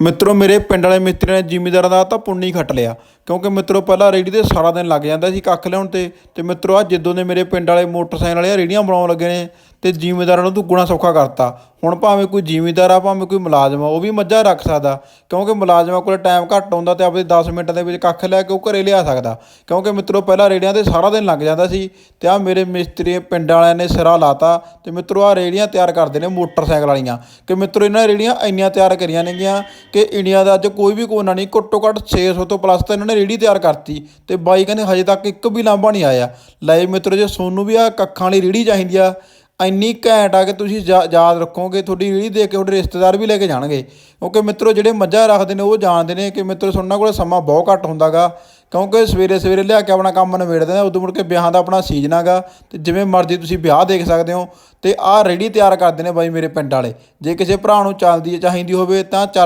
ਮਿੱਤਰੋ ਮੇਰੇ ਪਿੰਡ ਵਾਲੇ ਮਿਸਤਰੀਆਂ ਨੇ ਜ਼ਿਮੀਂਦਾਰਾਂ ਦਾ ਤਾਂ ਪੁੰਨੀ ਖੱਟ ਲਿਆ। ਕਿਉਂਕਿ ਮਿੱਤਰੋ ਪਹਿਲਾਂ ਰੇੜੀ ਦੇ ਸਾਰਾ ਦਿਨ ਲੱਗ ਜਾਂਦਾ ਸੀ ਕੱਖ ਲਿਆਉਣ ਤੇ ਤੇ ਮਿੱਤਰੋ ਆ ਜਿੱਦੋਂ ਦੇ ਮੇਰੇ ਪਿੰਡ ਵਾਲੇ ਮੋਟਰਸਾਈਕਲ ਵਾਲੇ ਆ ਰੇੜੀਆਂ ਬਣਾਉਣ ਲੱਗੇ ਨੇ ਤੇ ਜ਼ਿਮੀਂਦਾਰਾਂ ਨੂੰ ਦੁੱਗਣਾ ਸੌਖਾ ਕਰਤਾ। ਹੁਣ ਭਾਵੇਂ ਕੋਈ ਜ਼ਿਮੀਂਦਾਰ ਆ, ਭਾਵੇਂ ਕੋਈ ਮੁਲਾਜ਼ਮ ਆ, ਉਹ ਵੀ ਮੱਝਾਂ ਰੱਖ ਸਕਦਾ। ਕਿਉਂਕਿ ਮੁਲਾਜ਼ਮਾਂ ਕੋਲ ਟਾਈਮ ਘੱਟ ਹੁੰਦਾ ਤੇ ਆਪਦੇ 10 ਮਿੰਟਾਂ ਦੇ ਵਿੱਚ ਕੱਖ ਲੈ ਕੇ ਉਹ ਘਰੇ ਲਿਆ ਸਕਦਾ। ਕਿਉਂਕਿ ਮਿੱਤਰੋ ਪਹਿਲਾਂ ਰੇੜੀਆਂ ਤੇ ਸਾਰਾ ਦਿਨ ਲੱਗ ਜਾਂਦਾ ਸੀ ਤੇ ਆ ਮੇਰੇ ਮਿਸਤਰੀ ਪਿੰਡ ਵਾਲਿਆਂ ਨੇ ਸਿਰਾ ਲਾਤਾ ਤੇ ਮਿੱਤਰੋ ਆ ਰੇੜੀਆਂ ਤਿਆਰ ਕਰਦੇ ਨੇ ਮੋਟਰਸਾਈਕਲ ਵਾਲੀਆਂ। ਕਿ ਮਿੱਤਰੋ ਇਹਨਾਂ ਨੇ ਰੇੜੀਆਂ ਇੰਨੀਆਂ ਤਿਆਰ ਕਰੀਆਂ ਨੇਗੀਆਂ ਕਿ ਇੰਡੀਆ ਦਾ ਅੱਜ ਕੋਈ ਵੀ ਕੋਨਾ ਨਹੀਂ, ਘੱਟੋ ਘੱਟ 600 ਤੋਂ ਪਲੱਸ ਤਾਂ ਇਹਨਾਂ ਨੇ ਰੇੜੀ ਤਿਆਰ ਕਰਤੀ ਤੇ ਬਾਈ ਕਹਿੰਦੇ ਹਜੇ ਤੱਕ ਇੱਕ ਵੀ ਲਾਂਭਾ ਨਹੀਂ ਆਇਆ। ਲੈ ਮਿੱਤਰੋ, ਜੇ ਸੋਨੂੰ ਵੀ ਆ ਕੱਖਾਂ ਵਾਲੀ ਰੇੜੀ ਚਾਹੀਦੀ ਆ, ਇੰਨੀ ਘੈਂਟ ਆ ਕਿ ਤੁਸੀਂ ਯਾਦ ਰੱਖੋਗੇ, ਤੁਹਾਡੀ ਰੇੜੀ ਦੇਖ ਕੇ ਤੁਹਾਡੇ ਰਿਸ਼ਤੇਦਾਰ ਵੀ ਲੈ ਕੇ ਜਾਣਗੇ। ਕਿਉਂਕਿ ਮਿੱਤਰੋ, ਜਿਹੜੇ ਮੱਝਾਂ ਰੱਖਦੇ ਨੇ, ਉਹ ਜਾਣਦੇ ਨੇ ਕਿ ਮਿੱਤਰੋ ਉਹਨਾਂ ਕੋਲ ਸਮਾਂ ਬਹੁਤ ਘੱਟ ਹੁੰਦਾਗਾ। ਕਿਉਂਕਿ ਸਵੇਰੇ ਸਵੇਰੇ ਲਿਆ ਕੇ ਆਪਣਾ ਕੰਮ ਨਿਬੇੜਦੇ ਨੇ ਉਦੋਂ ਮੁੜ ਕੇ ਵਿਆਹਾਂ ਦਾ ਆਪਣਾ ਸੀਜ਼ਨ ਹੈਗਾ ਤੇ ਜਿਵੇਂ ਮਰਜ਼ੀ ਤੁਸੀਂ ਵਿਆਹ ਦੇਖ ਸਕਦੇ ਹੋ, ਤੇ ਆਹ ਰੇੜੀ ਤਿਆਰ ਕਰਦੇ ਨੇ ਬਾਈ ਮੇਰੇ ਪਿੰਡ ਵਾਲੇ। ਜੇ ਕਿਸੇ ਭਰਾ ਨੂੰ ਚੱਲਦੀ ਚਾਹੀਦੀ ਹੋਵੇ ਤਾਂ ਚੱਲ